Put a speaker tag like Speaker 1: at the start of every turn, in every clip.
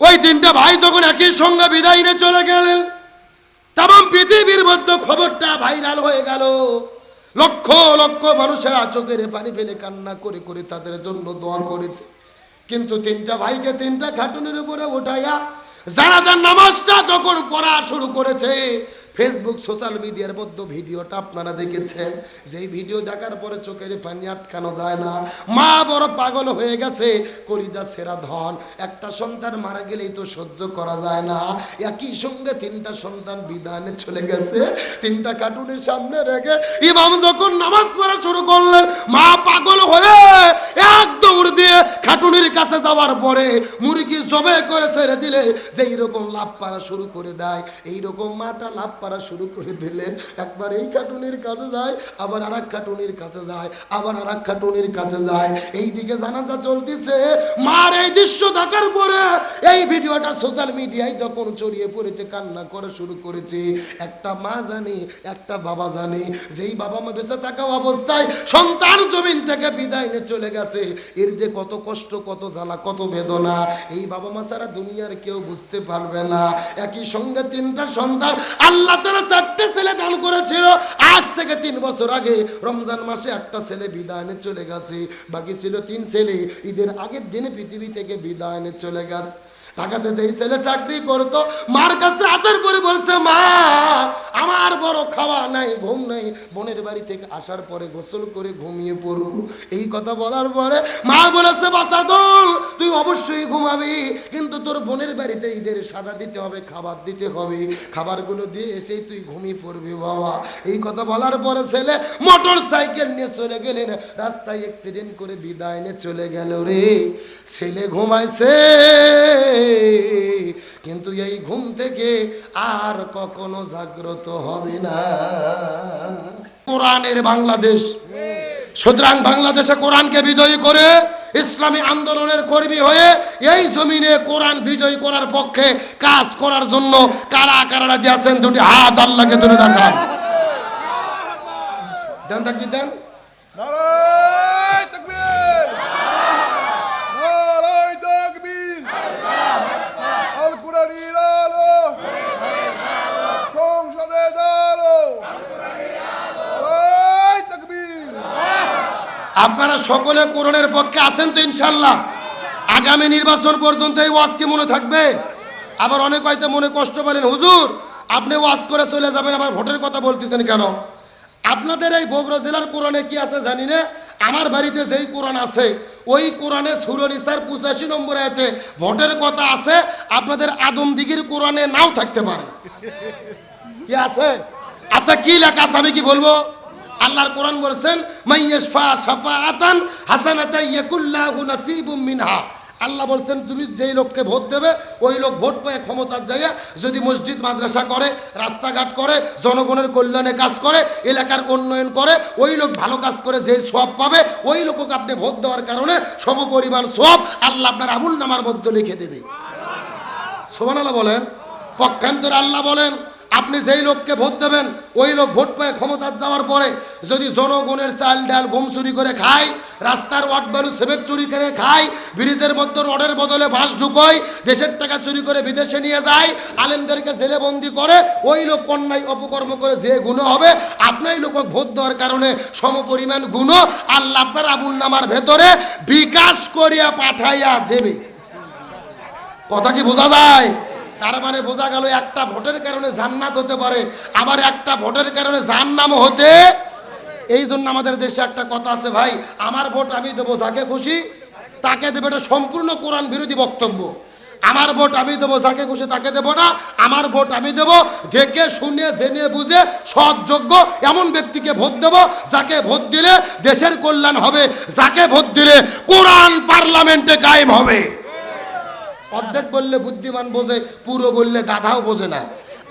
Speaker 1: ওই তিনটা ভাই যখন একই সঙ্গে বিদায় নিয়ে চলে গেলেন তেমন পৃথিবীর মধ্যে খবরটা ভাইরাল হয়ে গেল। লক্ষ লক্ষ মানুষের আচকের পানি ফেলে কান্না করে করে তাদের জন্য দোয়া করেছে। কিন্তু তিনটা ভাইকে তিনটা খাটুনের উপরে উঠাইয়া যার নামাজটা যখন পড়া শুরু করেছে ফেসবুক সোশ্যাল মিডিয়ার মধ্যে ভিডিওটা আপনারা দেখেছেন। যেই ভিডিও দেখার পরে চোখের পানি আটকানো যায় না। মা বড় পাগল হয়ে গেছে, কলিজা সেরা ধন। একটা সন্তান মারা গেলেই তো সহ্য করা যায় না। একই সঙ্গে তিনটা সন্তান বিধানে চলে গেছে। তিনটা কার্টুনের সামনে রেখে ইমাম যখন নামাজ পড়া শুরু করলেন, মা পাগল হয়ে যাওয়ার পরে মুরগি জবে করে ছেড়ে দিলে যে এইরকম লাভ পারা শুরু করে দেয়। এইরকম মাটা লাভ পারা শুরু করে দিলেন। একবার এই খাটুনির কাছে যায়, আবার আর এক খাটুনির কাছে যায়, আবার আর এক খাটুনির কাছে যায়। এই দিকে জানাজা চলতেছে। মার এই দৃশ্য দেখার পরে এই ভিডিওটা সোশ্যাল মিডিয়ায় যখন ছড়িয়ে পড়েছে, কান্না করা শুরু করেছে। একটা মা জানে, একটা বাবা জানে। যেই বাবা মা বেঁচে থাকা অবস্থায় সন্তান জমিন থেকে বিদায় নিয়ে চলে গেছে। এর যে কত কষ্ট, কত জ্বালা কত বেদনা। এই বাবা মা সারা দুনিয়ার কেউ বুঝতে পারবে না। একই সঙ্গে তিনটা সন্তান আল্লাহ তারা চারটে ছেলে দান করেছিল। আজ থেকে তিন বছর আগে রমজান মাসে একটা ছেলে বিদায় নিয়ে চলে গেছে। বাকি ছিল তিন ছেলে। ঈদের আগের দিনে পৃথিবী থেকে বিদায় নিয়ে চলে গেছে। ঢাকাতে যেই ছেলে চাকরি করতো, মার কাছে আসার পরে বলছে, মা, আমার বড় খাওয়া নাই, ঘুম নাই। বোনের বাড়ি থেকে আসার পরে গোসল করে ঘুমিয়ে পড়ব। এই কথা বলার পরে মা বলেছে বাসাদল তুই অবশ্যই ঘুমাবি, কিন্তু তোর বোনের বাড়িতে ঈদের সাজা দিতে হবে, খাবার দিতে হবে। খাবারগুলো দিয়ে এসেই তুই ঘুমিয়ে পড়বি, বাবা। এই কথা বলার পরে ছেলে মোটর সাইকেল নিয়ে চলে গেলেন। রাস্তায় অ্যাক্সিডেন্ট করে বিদায় নিয়ে চলে গেল রে। ছেলে ঘুমাইছে। কিন্তু এই ঘুম থেকে আর কখনো জাগ্রত হবে না। কোরআনের বাংলাদেশ। সুতরাং বাংলাদেশে কোরআনকে বিজয়ী করে ইসলামী আন্দোলনের কর্মী হয়ে এই জমিনে কোরআন বিজয়ী করার পক্ষে কাজ করার জন্য কারা কারা যে আছেন দুটি হাত আল্লাহকে ধরে দেখান দেন থাকবি দেন
Speaker 2: নারায় তাকবীর নারায় তাকবীর আল কুরআনের আলো সংসদে আলো নারায় তাকবীর
Speaker 1: আপনারা সকলে কোরআনের পক্ষে আছেন তো ইনশাল্লাহ আগামী নির্বাচন পর্যন্ত এই ওয়াজ কি মনে থাকবে? আবার অনেক হয়তো মনে কষ্ট পেলেন, হুজুর, আপনি ওয়াজ করে চলে যাবেন, আবার ভোটের কথা বলতেছেন কেন? আপনাদের এই বগুড়া জেলার কোরআনে কি আছে জানি না? আমার বাড়িতে যেই কোরআন আছে, ওই কোরআনে সুরনিসার পঁচাশি নম্বর আয়তে ভোটের কথা আছে, আপনাদের আদমদিগির কোরআনে নাও থাকতে পারে। কি আছে? আচ্ছা কি লেখা আছে আমি কি বলব? আল্লাহর কোরআন বলছেন মাইয়াশফা শাফাআতান হাসানাতা ইয়াকুল্লাহু নাসিবুম মিনহা। আল্লাহ বলছেন, তুমি যেই লোককে ভোট দেবে, ওই লোক ভোট পেয়ে ক্ষমতার যাইয়া যদি মসজিদ, মাদ্রাসা করে, রাস্তাঘাট করে, জনগণের কল্যাণে কাজ করে, এলাকার উন্নয়ন করে, ওই লোক ভালো কাজ করে যে সব পাবে, ওই লোককে আপনি ভোট দেওয়ার কারণে সমপরিমাণ সব আল্লাহ আপনার আমুল নামার মধ্যে লিখে দেবে। সোমান আল্লাহ বলেন, পক্ষান্তরে আল্লাহ বলেন আপনি যেই লোককে ভোট দেবেন, ওই লোক ভোট পেয়ে ক্ষমতার যাওয়ার পরে যদি জনগণের চাল ডাল গম চুরি করে খায়, রাস্তার ওয়াট বালু সিমেন্ট চুরি করে খায়, ব্রিজের মধ্যে রডের বদলে বাঁশ ঢুকোয়, দেশের টাকা চুরি করে বিদেশে নিয়ে যায়, আলেমদেরকে জেলেবন্দি করে, ওই লোক অন্যায় অপকর্ম করে যে গুণ হবে আপনার লোক ভোট দেওয়ার কারণে সমপরিমাণ গুণ আল্লাহ আপনার আবুল নামার ভেতরে বিকাশ করিয়া পাঠাইয়া দেবে। কথা কি বোঝা যায়? তার মানে বোঝা গেল একটা ভোটের কারণে জান্নাত হতে পারে, আবার একটা ভোটের কারণে জাহান্নাম হতে এই জন্য আমাদের দেশে একটা কথা আছে, ভাই, আমার ভোট আমি দেবো যাকে খুশি, তাকে দেবে এটা সম্পূর্ণ কোরআন বিরোধী বক্তব্য। আমার ভোট আমি দেবো যাকে খুশি তাকে দেবো না, আমার ভোট আমি দেবো দেখে, শুনে, জেনে, বুঝে সৎযোগ্য এমন ব্যক্তিকে ভোট দেব যাকে ভোট দিলে দেশের কল্যাণ হবে, যাকে ভোট দিলে কোরআন পার্লামেন্টে কায়েম হবে। অর্ধেক বললে বুদ্ধিমান বোঝে পুরো বললে গাধাও বোঝে না।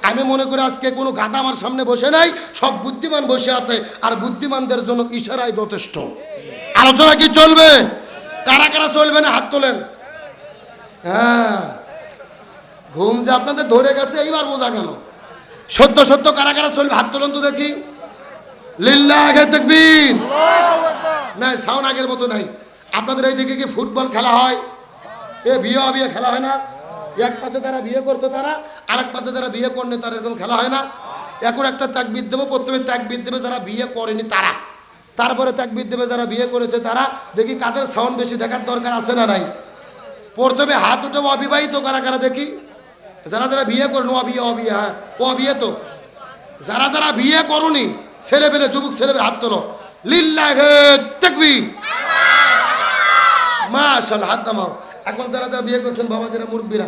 Speaker 1: আমি মনে করি আজকে কোনো গাধা আমার সামনে বসে নাই সব বুদ্ধিমান বসে আছে আর বুদ্ধিমানদের জন্য ইশারাই যথেষ্ট। আলোচনা কি চলবে? কারা কারা চলবে না হাত তোলেন? হ্যাঁ। ঘুম যে আপনাদের ধরে গেছে এইবার বোঝা গেল। সত্য সত্য কারা কারা চলবে হাত তোলেন তো দেখি। দেখবিন
Speaker 2: আল্লাহু আকবার।
Speaker 1: না সাউন আগের মতো নাই। আপনাদের এই দিকে কি ফুটবল খেলা হয়? এ বিয়ে বিয়ে খেলা হয় না। এক পাশে যারা বিয়ে করছে তারা আর এক পাশে যারা বিয়ে করেনি তারা এরকম খেলা হয় না। এখন একটা তাকবিদ দেবো, প্রথমে তাকবিদ দেবে যারা বিয়ে করেনি তারা। তারপরে তাকবিদ দেবে যারা বিয়ে করেছে তারা। দেখি কাদের সাউন্ড বেশি দেখার দরকার আছে না নাই? প্রথমে হাত উঠে অবিবাহিত কারা কারা দেখি? যারা যারা বিয়ে করেন, অবিয়ে অবিয়ে হ্যাঁ ও অবিয়ে তো। যারা যারা বিয়ে করনি, ছেলে পেলে, যুবক ছেলে পেলে, হাত তোলো। লিল্লাহে তাকবীর। মাশাল হাত নামাও। এখন যারা যারা বিয়ে করেছেন বাবা যারা মুরব্বীরা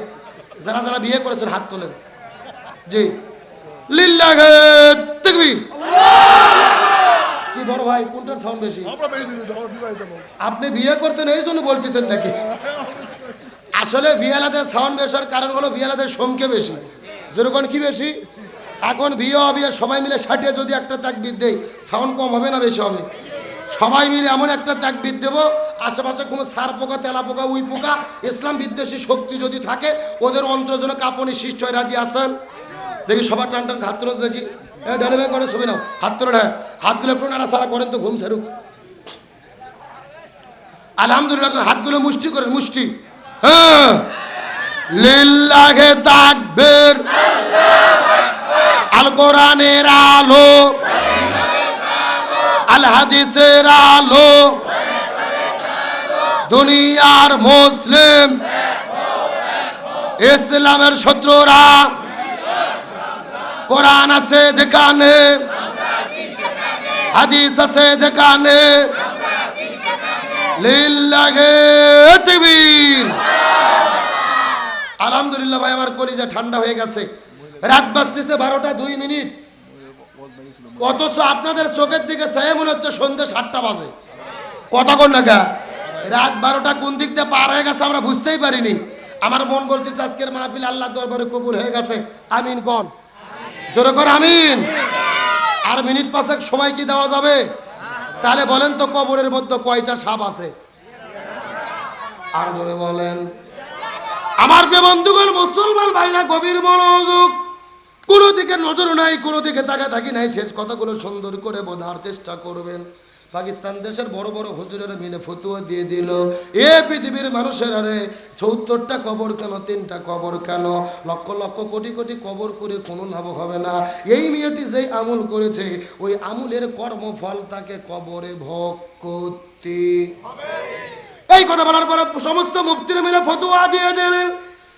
Speaker 1: যারা যারা বিয়ে করেছেন হাত তোলেন। জি। লিল্লাহে তাকবীর। কি বড় ভাই কোনটার সাউন্ড বেশি? আপনি বিয়ে করছেন এই জন্য বলতেছেন নাকি? আসলে বিয়ালাদের সাউন্ড বেশার কারণ হলো বিয়ালাদের সংখ্যা বেশি। যেরকম কি বেশি? এখন বিয়ে অবিয়ে সবাই মিলে ষাটে যদি একটা তাকবিদ দেয় সাউন্ড কম হবে না বেশি হবে? সবাই মিলে এমন একটা তাকবিদ দেব, আশেপাশে কোনো সার পোকা, তেলা পোকা, উই পোকা, ইসলাম বিদ্বেষী শক্তি যদি থাকে, ওদের অন্তর যেন কাঁপনি সৃষ্টি হয়, রাজি আছেন? দেখি সবার টান টান, হাত তুলে দেখি। এ ডালে করে ছবি নাও, হাত তুলে না হাতগুলো একটু নাড়া সারা করেন তো, ঘুম সারুক আলহামদুলিল্লাহ করে হাতগুলো মুষ্টি করেন মুষ্টি। হ্যাঁ। লিল্লাহে তাকবীর। আল কোরআনের আলো। আল হাদিসের আলো। দুনিয়ার মুসলিম। ইসলামের শত্রুরা। কোরআন আছে যেখানে। হাদিস আছে যেখানে। আলহামদুলিল্লাহ ভাই, আমার কলিজা ঠান্ডা হয়ে গেছে। রাত বাজতেছে বারোটা দুই মিনিট। অথচ আপনাদের চোখের দিকে চেয়ে মনে হচ্ছে সন্ধ্যে সাতটা বাজে। কথা কতক্ষণ না রাত বারোটা কোন দিক দিয়ে পার হয়ে গেছে আমরা বুঝতেই পারিনি। আমার মন বলতেছে, আজকের মাহফিল আল্লাহ দরবারে কবুল হয়ে গেছে। আমিন কন। জোরে কর, আমিন। আর মিনিট পাঁচেক সময় কি দেওয়া যাবে? তাহলে বলেন তো কবরের মধ্যে কয়টা সাপ আছে? আর ধরে বলেন। আমার প্রিয় বন্ধুগণ, মুসলমান ভাইরা, গভীর মনোযোগ কোনো দিকে নজর নাই, কোনো দিকে তাকা থাকি নাই। শেষ কথাগুলো সুন্দর করে বোঝার চেষ্টা করবেন। পাকিস্তান দেশের বড় বড় হুজুরেরা মিলে ফতুয়া দিয়ে দিল। এ পৃথিবীর মানুষের আরে, চৌত্তরটা কবর কেন, তিনটা কবর কেন? লক্ষ লক্ষ কোটি কোটি কবর করে কোনো লাভ হবে না। এই মেয়েটি যেই আমল করেছে, ওই আমলের কর্মফল তাকে কবরে ভোগ করতে এই কথা বলার পরে সমস্ত মুফতিরা মিলে ফতুয়া দিয়ে দিলেন।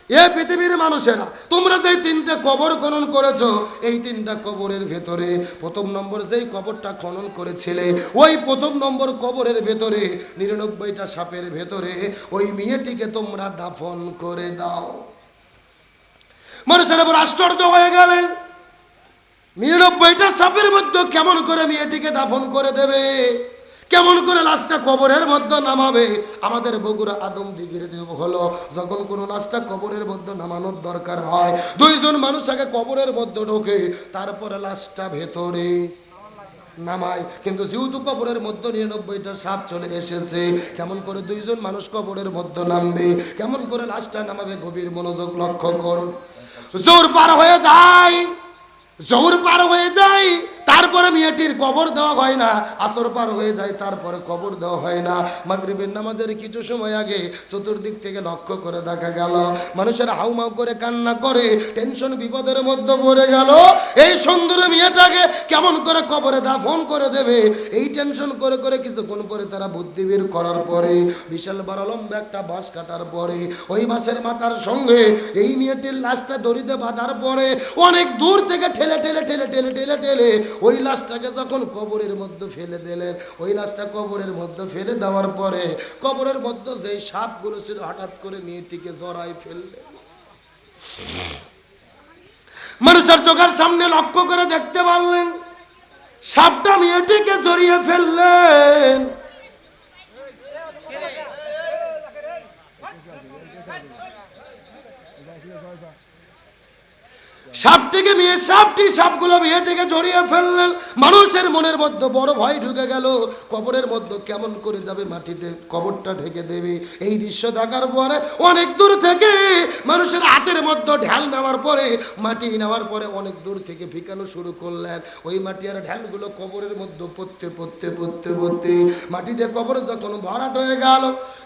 Speaker 1: এ পৃথিবীর মানুষেরা, তোমরা যেই তিনটে কবর খনন করেছ, এই তিনটা কবরের ভেতরে প্রথম নম্বর যেই কবরটা খনন করেছিলে, ওই প্রথম নম্বর কবরের ভেতরে, নিরানব্বইটা সাপের ভেতরে, ওই মেয়েটিকে তোমরা দাফন করে দাও। মানুষের উপর আশ্চর্য হয়ে গেলেন নিরানব্বইটা সাপের মধ্যে কেমন করে মেয়েটিকে দাফন করে দেবে? কেমন করে লাশটা কবরের মধ্যে নামাবে? আমাদের বগুড়া আদম দিঘির নিয়ম হলো, যখন কোনো লাশটা কবরের মধ্যে নামানোর দরকার হয়, দুইজন মানুষ আগে কবরের মধ্যে ঢোকে, তারপরে লাশটা ভেতরে নামায়। কিন্তু যেহেতু কবরের মধ্যে নিরানব্বইটা সাপ চলে এসেছে, কেমন করে দুইজন মানুষ কবরের মধ্যে নামবে? কেমন করে লাশটা নামাবে? গভীর মনোযোগ লক্ষ্য করুন। জোর পার হয়ে যায়, জোর পার হয়ে যায় তারপরে মেয়েটির কবর দেওয়া হয় না, আসর পার হয়ে যায়, তারপরে কবর দেওয়া হয় না। মাগরিবের নামাজের কিছু সময় আগে চতুর্দিক থেকে লক্ষ্য করে দেখা গেল, মানুষের হাউমাউ করে, কান্না করে, টেনশন বিপদের মধ্যে পড়ে গেল। এই সুন্দর মেয়েটাকে কেমন করে কবরে দাফন করে দেবে? এই টেনশন করে করে কিছুক্ষণ পরে তারা বুদ্ধি বের করার পরে, বিশাল বড় লম্বা একটা বাঁশ কাটার পরে, ওই বাঁশের মাথার সঙ্গে এই মেয়েটির লাশটা দড়িতে বাঁধার পরে, অনেক দূর থেকে ঠেলে ঠেলে ঠেলে ঠেলে ঠেলে ঠেলে ওই লাশটাকে যখন কবরের মধ্যে ফেলে দিলেন, ওই লাশটা কবরের মধ্যে ফেলে দেওয়ার পরে কবরের মধ্যে যেই সাপগুলো ছিল হঠাৎ করে মেয়েটিকে জড়াই ফেললেন মানুষের চোখের সামনে লক্ষ্য করে দেখতে পারলেন, সাপটা মেয়েটিকে জড়িয়ে ফেললেন। সাপটিকে মেয়ে সাপটি সাপগুলো মেয়েটিকে জড়িয়ে ফেললেন। মানুষের মনের মধ্যে বড় ভয় ঢুকে গেল। কবরের মধ্যে কেমন করে যাবে মাটিতে? কবরটা ঢেকে দেবে। এই দৃশ্য দেখার পরে অনেক দূর থেকে মানুষের হাতের মধ্যে ঢাল নেওয়ার পরে, মাটি নেওয়ার পরে অনেক দূর থেকে ফিকানো শুরু করলেন। ওই মাটি আর ঢালগুলো কবরের মধ্যে পড়তে পড়তে পড়তে পড়তে মাটিতে কবর যখন ভরাট হয়ে গেল,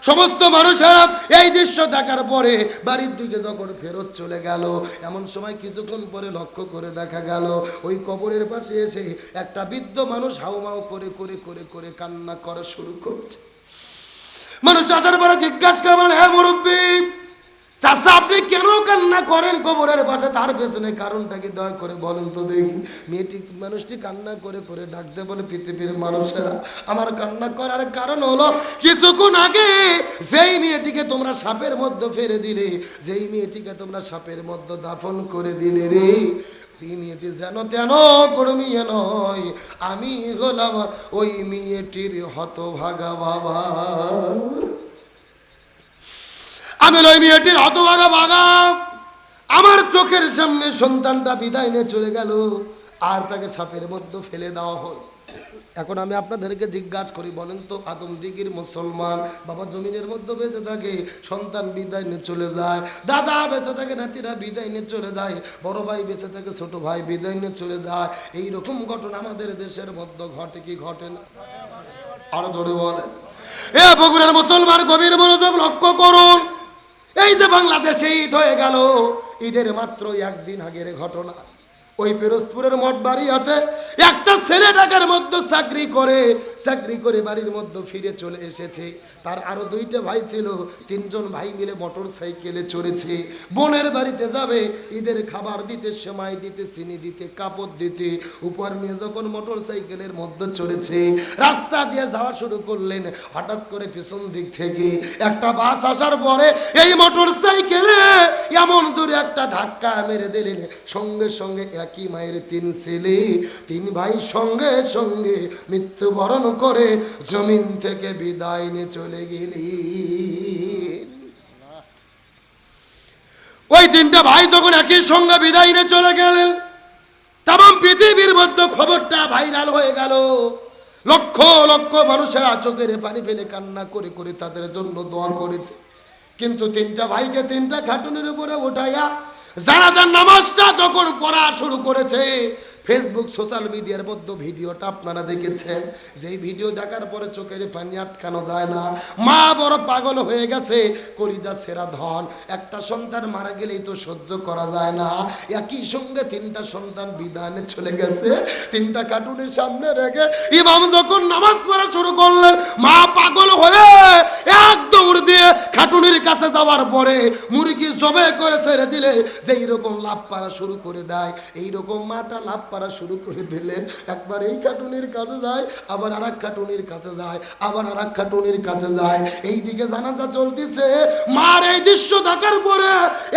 Speaker 1: সমস্ত মানুষেরা এই দৃশ্য দেখার পরে বাড়ির দিকে যখন ফেরত চলে গেল, এমন সময় কিছুক্ষণ পরে লক্ষ্য করে দেখা গেল, ওই কবরের পাশে এসে একটা বৃদ্ধ মানুষ হাউমাউ করে করে করে করে কান্না করা শুরু করছে। মানুষ আসার পরে জিজ্ঞাসা করে বলে হ্যাঁ মুরব্বী চাষা আপনি কেন কান্না করেন কবরের পাশে? তার পেছনে কারণটা কি? দয়া করে বলেন তো দেখি। মেয়েটি, মানুষটি কান্না করে করে ডাকতে বলে, পৃথিবীর মানুষেরা, আমার কান্না করার কারণ হলো, কিছুক্ষণ আগে যেই মেয়েটিকে তোমরা সাপের মধ্যে ফেলে দিলে, যেই মেয়েটিকে তোমরা সাপের মধ্যে দাফন করে দিলে রে, ওই মেয়েটি যেন তেন কর্মীয় নয়, আমি হলাম ওই মেয়েটির হতভাগা বাবা। আমি ওই মেয়েটির হতভাগা ভাগা আমার চোখের সামনে সন্তানটা বিদায় নিয়ে চলে গেল, আর তাকে সাপের মধ্যে ফেলে দেওয়া হল। এখন আমি আপনাদেরকে জিজ্ঞাসা করি, বলেন তো, আদম দিগির মুসলমান, বাবা জমিনের মধ্যে বেঁচে থাকে, সন্তান বিদায় নিয়ে চলে যায়, দাদা বেঁচে থাকে, নাতিরা বিদায় নিয়ে চলে যায়, বড় ভাই বেঁচে থাকে, ছোট ভাই বিদায় নিয়ে চলে যায়। এই রকম ঘটনা আমাদের দেশের মধ্যে ঘটে কি ঘটে না? আরও জোরে বলে এ বগুড়ার মুসলমান গভীর মনোযোগ লক্ষ্য করুন। এই যে বাংলাদেশে ঈদ হয়ে গেল ঈদের মাত্র একদিন আগের ঘটনা। ওই পিরোজপুরের মঠ বাড়িয়াতে একটা ছেলে ঢাকার মধ্যে চাকরি করে চাকরি করে বাড়ির মধ্যে ফিরে চলে এসেছে। তার আরও দুইটা ভাই ছিল, তিনজন ভাই মিলে মোটর সাইকেলে চড়েছে। বোনের বাড়িতে যাবে, ঈদের খাবার দিতে, সেমাই দিতে, চিনি দিতে, কাপড় দিতে। উপর নিয়ে যখন মোটর সাইকেলের মধ্যে চড়েছে, রাস্তা দিয়ে যাওয়া শুরু করলেন। হঠাৎ করে পিছন দিক থেকে একটা বাস আসার পরে এই মোটর সাইকেলে এমন জোরে একটা ধাক্কা মেরে দিলেন। সঙ্গে সঙ্গে একই মায়ের তিন ছেলে, তিন ভাই সঙ্গে সঙ্গে মৃত্যুবরণ করে জমিন থেকে বিদায় নিয়ে চলে গেলি। ওই তিনটা ভাই যখন একই সঙ্গে বিদায় নিয়ে চলে গেলেন তাম পৃথিবীর মধ্যে খবরটা ভাইরাল হয়ে গেল। লক্ষ লক্ষ মানুষেরা চোখের পানি ফেলে কান্না করে করে তাদের জন্য দোয়া করেছে। কিন্তু তিনটা ভাইকে তিনটা খাটুনের উপরে উঠাইয়া জানাজার নামাজটা যখন পড়া শুরু করেছে ফেসবুক সোশ্যাল মিডিয়ার মধ্যে ভিডিওটা আপনারা দেখেছেন। যেই ভিডিও দেখার পরে চোখের পানি আটকানো যায় না। মা বড় পাগল হয়ে গেছে। কলিজা সেরা ধন। একটা সন্তান মারা গেলেই তো সহ্য করা যায় না। একই সঙ্গে তিনটা সন্তান বিধানে চলে গেছে। তিনটা কার্টুনের সামনে রেখে ইমাম যখন নামাজ পড়া শুরু করলেন, মা পাগল হয়ে এক দৌড় দিয়ে খাটুনির কাছে যাওয়ার পরে মুরগি জবে করে ছেড়ে দিলে যে এইরকম লাভ পাড়া শুরু করে দেয়। এইরকম মাটা লাভ পাড়া শুরু করে দিলেন। একবার এই খাটুনির কাছে যায়, আবার আর এক খাটুনির কাছে যায়, আবার আর এক খাটুনির কাছে যায়। এই দিকে জানাজা চলতেছে। মার এই দৃশ্য দেখার পরে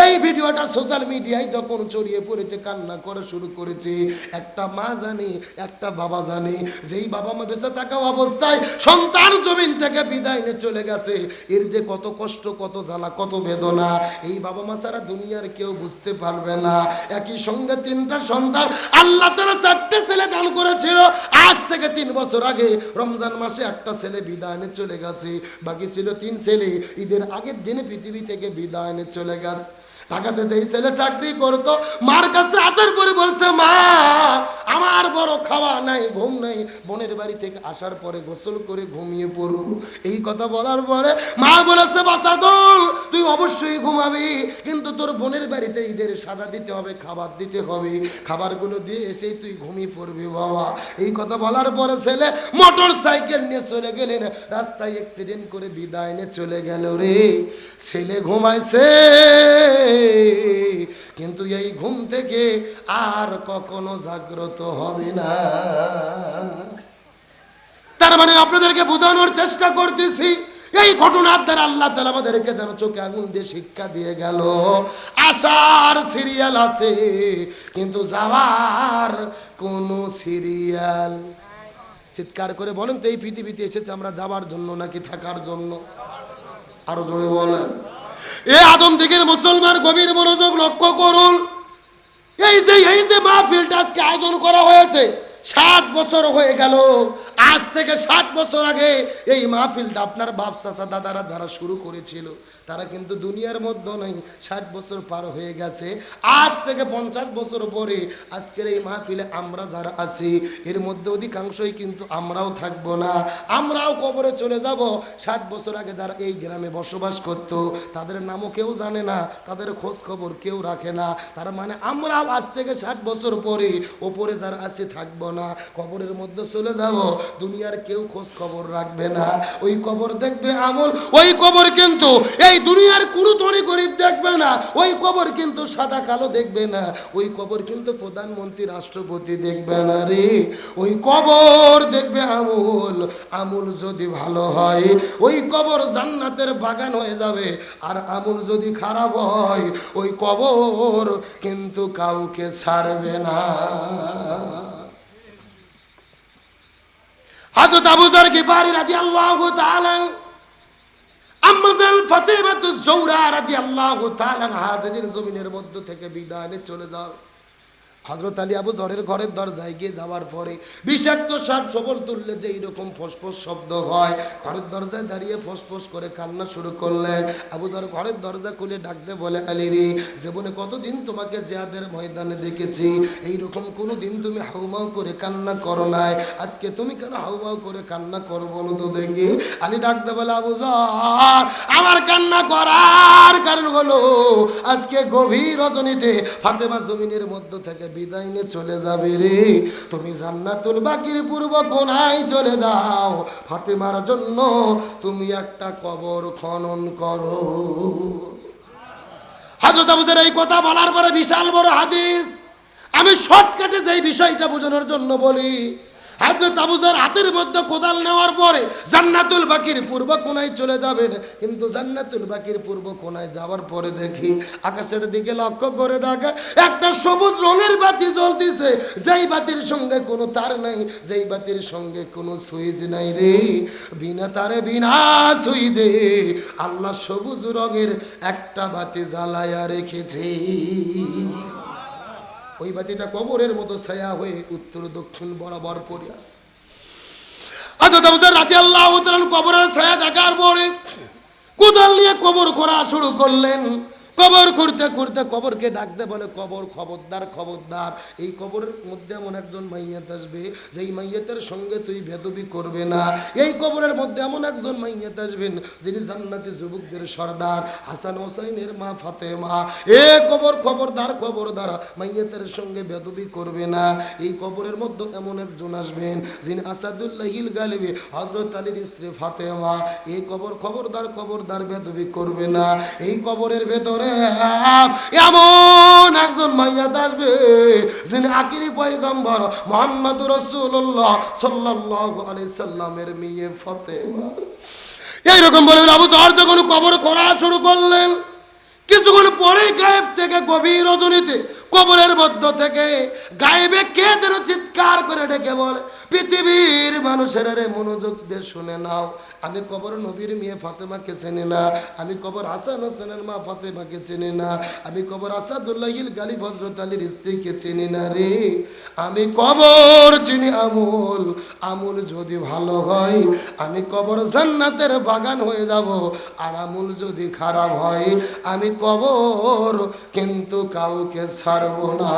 Speaker 1: এই ভিডিওটা সোশ্যাল মিডিয়ায় যখন ছড়িয়ে পড়েছে, কান্না করা শুরু করেছে। একটা মা জানে, একটা বাবা জানে। যেই বাবা মা বেঁচে থাকা অবস্থায় সন্তান জমিন থেকে বিদায় নিয়ে চলে গেছে। এর যে কত কষ্ট, কত জ্বালা, কত বেদনা, এই বাবা মা ছাড়া দুনিয়ার কেউ বুঝতে পারবে না। একই সঙ্গে তিনটা সন্তান আল্লাহ তারা চারটে ছেলে দান করেছিল। আজ থেকে তিন বছর আগে রমজান মাসে একটা ছেলে বিদায় চলে গেছে। বাকি ছিল তিন ছেলে। ঈদের আগের দিনে পৃথিবী থেকে বিদায় চলে গেছে। ঢাকাতে যেই ছেলে চাকরি করতো, মার কাছে আসার পরে বলছে, মা, আমার বড় খাওয়া নাই, ঘুম নাই। বোনের বাড়ি থেকে আসার পরে গোসল করে ঘুমিয়ে পড়ব। এই কথা বলার পরে মা বলেছে বাসাদল তুই অবশ্যই ঘুমাবি, কিন্তু তোর বোনের বাড়িতে ঈদের সাজা দিতে হবে, খাবার দিতে হবে। খাবারগুলো দিয়ে এসেই তুই ঘুমিয়ে পড়বি, বাবা। এই কথা বলার পরে ছেলে মোটর সাইকেল নিয়ে চলে গেলেন। রাস্তায় অ্যাক্সিডেন্ট করে বিদায় নিয়ে চলে গেল রে। ছেলে ঘুমাইছে। থেকে আর কখনো জাগ্রত হবে না। তার মানে আপনাদেরকে বোঝানোর চেষ্টা করতেছি, এই ঘটনার দ্বারা আল্লাহ তালা আমাদেরকে যেন চোখে আঙুল দিয়ে শিক্ষা দিয়ে গেল। আসার সিরিয়াল আছে, কিন্তু যাওয়ার কোনো সিরিয়াল চিৎকার করে বলেন তো, এই পৃথিবীতে এসেছে আমরা যাবার জন্য নাকি থাকার জন্য? আরও জোরে বলেন। এ আদম দিকের মুসলমান গভীর মনোযোগ লক্ষ্য করুন। এই যে এই যে মাহফিলটা আজকে আয়োজন করা হয়েছে ষাট বছর হয়ে গেল। আজ থেকে ষাট বছর আগে এই মাহফিলটা আপনার বাপ, চাচা, দাদারা যারা শুরু করেছিল, তারা কিন্তু দুনিয়ার মধ্যে নেই ষাট বছর পার হয়ে গেছে। আজ থেকে পঞ্চাশ বছর পরে আজকের এই মাহফিলে আমরা যারা আছি, এর মধ্যে অধিকাংশই কিন্তু আমরাও থাকব না। আমরাও কবরে চলে যাব। ষাট বছর আগে যারা এই গ্রামে বসবাস করত, তাদের নামও কেউ জানে না, তাদের খোঁজ খবর কেউ রাখে না। তার মানে আমরাও আজ থেকে ষাট বছর পরে ওপরে যারা আছে থাকব না। কবরের মধ্যে চলে যাব, দুনিয়ার কেউ খোঁজ খবর রাখবে না। ওই কবর দেখবে আমল, ওই কবর কিন্তু এই দুনিয়ার কোনো ধনী গরিব দেখবে না, ওই কবর কিন্তু সাদা কালো দেখবে না, ওই কবর কিন্তু প্রধানমন্ত্রী, রাষ্ট্রপতি দেখবে না রে। ওই কবর দেখবে আমুল আমুল যদি ভালো হয়, ওই কবর জান্নাতের বাগান হয়ে যাবে, আর আমুল যদি খারাপ হয়, ওই কবর কিন্তু কাউকে ছাড়বে না। হযরত আবু যর গিফারি রাদিয়াল্লাহু তাআলা আম্মাজাল ফাতিমাতু জৌরা রাদিয়াল্লাহু তাআলা হাজির জমিনের মধ্য থেকে বিদায় নিয়ে চলে যাও। হজরত আলী আবু জরের ঘরের দরজায় গিয়ে যাওয়ার পরে বিষাক্ত সাপ সবল তুললে যে এইরকম ফসফস শব্দ হয়। ঘরের দরজায় দাঁড়িয়ে ফসফস করে কান্না শুরু করলেন। আবু জর ঘরের দরজা খুলে ডাকতে বলে, আলী রে, জীবনে কতদিন তোমাকে জিয়াদের ময়দানে দেখেছি? এইরকম কোনো দিন তুমি হাউমাউ করে কান্না করো নাই। আজকে তুমি কেন হাউমাউ করে কান্না করো বলো তো দেখি? আলী ডাকতে বলে, আবু জর আমার কান্না করার কারণ হলো আজকে গভীর রজনীতে ফাতেমা জমিনের মধ্য থেকে বিদায় নিয়ে চলে যাবে রে। তুমি জান্নাতুল বাকির পূর্ব কোনায় চলে যাও। ফাতেমার জন্য তুমি একটা কবর খনন করো। হাজরত আবুদের এই কথা বলার পরে বিশাল বড় হাদিস। আমি শর্টকাটে যেই বিষয়টা বোঝানোর জন্য বলি হাজরত আবুজার হাতের মধ্যে কোদাল নেওয়ার পরে জান্নাতুল বাকির পূর্ব কোনায় চলে যাবেন। কিন্তু জান্নাতুল বাকির পূর্ব কোনায় যাওয়ার পরে দেখি আকাশের দিকে লক্ষ্য করে দেখে একটা সবুজ রঙের বাতি জ্বলতেছে। যেই বাতির সঙ্গে কোনো তার নাই, যেই বাতির সঙ্গে কোনো সুইচ নাই রে। বিনা তারে, বিনা সুইচে আল্লাহ সবুজ রঙের একটা বাতি জ্বালায়া রেখেছে। ওই বাতিটা কবরের মতো ছায়া হয়ে উত্তর দক্ষিণ বরাবর পড়ে আছে। রাতে আল্লাহ কবরের ছায়া দেখার পরে কোদাল নিয়ে কবর করা শুরু করলেন। কবর করতে করতে কবরকে ডাকতে বলে, কবর খবরদার খবরদার। এই কবরের মধ্যে এমন একজন মাইয়াত আসবে, যেই মাইয়াতের সঙ্গে তুই ভেদবি করবে না। এই কবরের মধ্যে এমন একজন মাইয়াত আসবেন, যিনি জান্নাতি যুবকদের সর্দার, হাসান হোসাইনের মা ফাতেমা। এ কবর খবরদার খবরদার, মাইয়াতের সঙ্গে বেদবি করবে না। এই কবরের মধ্যে এমন একজন আসবেন, যিনি আসাদুল্লাহ হিল গালিবি হজরত আলীর স্ত্রী ফাতেমা। এই কবর খবরদার খবরদার বেদবি করবে না। এই কবরের ভেতরে এমন একজন মাইয়াত আসবে যিনি আকিরি পয়গম্বর মোহাম্মদ রসুল্লাহ সাল্লাহ সাল্লামের মেয়ে ফতে এইরকম বলে আবু জহর যখন কবর করা শুরু করলেন, কিছুক্ষণ পরে গায়েব থেকে গভীর রজনীতে কবরের মধ্য থেকে গায়েবে কে যেন চিৎকার করে ডেকে বলে, পৃথিবীর মানুষের রে মনোযোগ দিয়ে শুনে নাও। আমি কবর নবীর মেয়ে ফাতেমাকে চিনি না। আমি কবর হাসান হোসেনের মা ফাতেমাকে চিনি না। আমি কবর আসাদুল্লাহিল গালি ভদ্রত আলীর স্ত্রীকে চিনি না রে। আমি কবর চিনি আমুল। আমুল যদি ভালো হয়, আমি কবর জান্নাতের বাগান হয়ে যাব। আর আমুল যদি খারাপ হয়, আমি কবর কিন্তু কাউকে ছাড়বো না।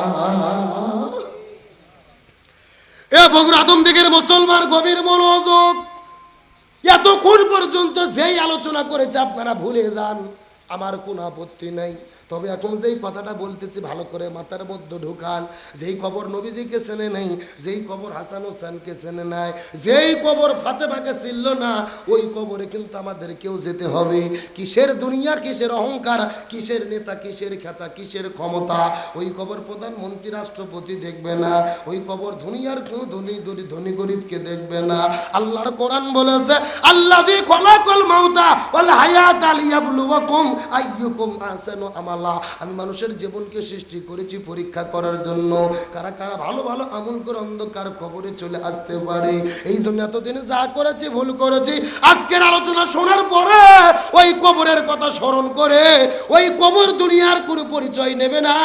Speaker 1: এ বগুড়া আদম দিকের মুসলমান গভীর মনোযোগ। এতক্ষণ পর্যন্ত যেই আলোচনা করেছে, আপনারা ভুলে যান, আমার কোনো আপত্তি নাই। তবে এখন যেই কথাটা বলতেছি, ভালো করে মাথার মধ্যে ঢোকান। যেই কবর নবীজিকে চেনে নেই, যেই কবর হাসান হোসেনকে চেনে নাই, যেই কবর ফাতেমাকে চিনল না, ওই কবরে কিন্তু আমাদের কেউ যেতে হবে। কিসের দুনিয়া, কিসের অহংকার, কিসের নেতা, কিসের খ্যাতা, কিসের ক্ষমতা, ওই কবর প্রধানমন্ত্রী, রাষ্ট্রপতি দেখবে না। ওই কবর দুনিয়ার কেউ ধনী ধনী ধনী গরিবকে দেখবে না। আল্লাহর কোরআন বলেছে আল্লাহ খলাকল মাউতা ওয়াল হায়াত আলিয়াবলুয়াকুম আইয়ুকুম আহসানু আমালা। আল্লাহ আমি মানুষের জীবনকে সৃষ্টি করেছি পরীক্ষা করার জন্য। কারা কারা ভালো ভালো আমল করে অন্ধকার খবরে চলে আসতে পারে। এই জন্য এতদিন যা করেছি, ভুল করেছি, আজকের আলোচনা শোনার পরে ওই কবরের কথা স্মরণ করে ওই কবর দুনিয়ার কোনো পরিচয় নেবে না।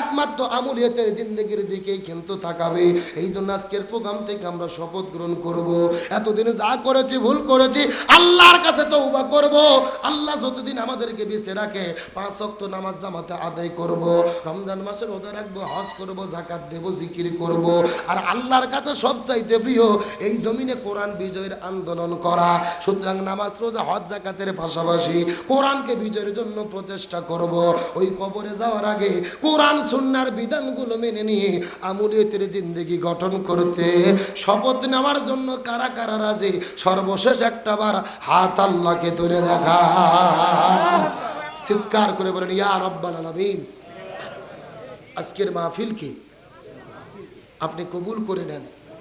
Speaker 1: একমাত্র আমলিয়তের জিন্দগির দিকেই কিন্তু তাকাবে। এই জন্য আজকের প্রোগ্রাম থেকে আমরা শপথ গ্রহণ করব। এতদিন যা করেছি, ভুল করেছি, আল্লাহর কাছে তৌবা করব। আল্লাহ যতদিন আমাদেরকে বেঁচে রাখে, পাঁচ ওয়াক্ত নামাজ জামাতে আদায় করব, রমজান মাসে রোজা রাখব, হজ করব জাকাত দেব, জিকির করব। আর আল্লাহর কাছে সবচাইতে প্রিয়, এই জমিনে কোরআন বিজয়ের আন্দোলন করা। সুতরাং নামাজ, রোজা, হজ জাকাতের পাশাপাশি কোরআনকে বিজয়ের জন্য প্রচেষ্টা করব। ওই কবরে যাওয়ার আগে কোরআন, সুন্নার বিধানগুলো মেনে নিয়ে আমুলিয়তের জিন্দগি গঠন করতে শপথ নেওয়ার জন্য কারা কারা রাজি? সর্বশেষ একটা বার হাত আল্লাহকে তুলে দেখা। চিৎকার করে বলেন ইয়া রব্বাল আলমিন। আজকের মাহফিলকে আপনি কবুল করে নেন।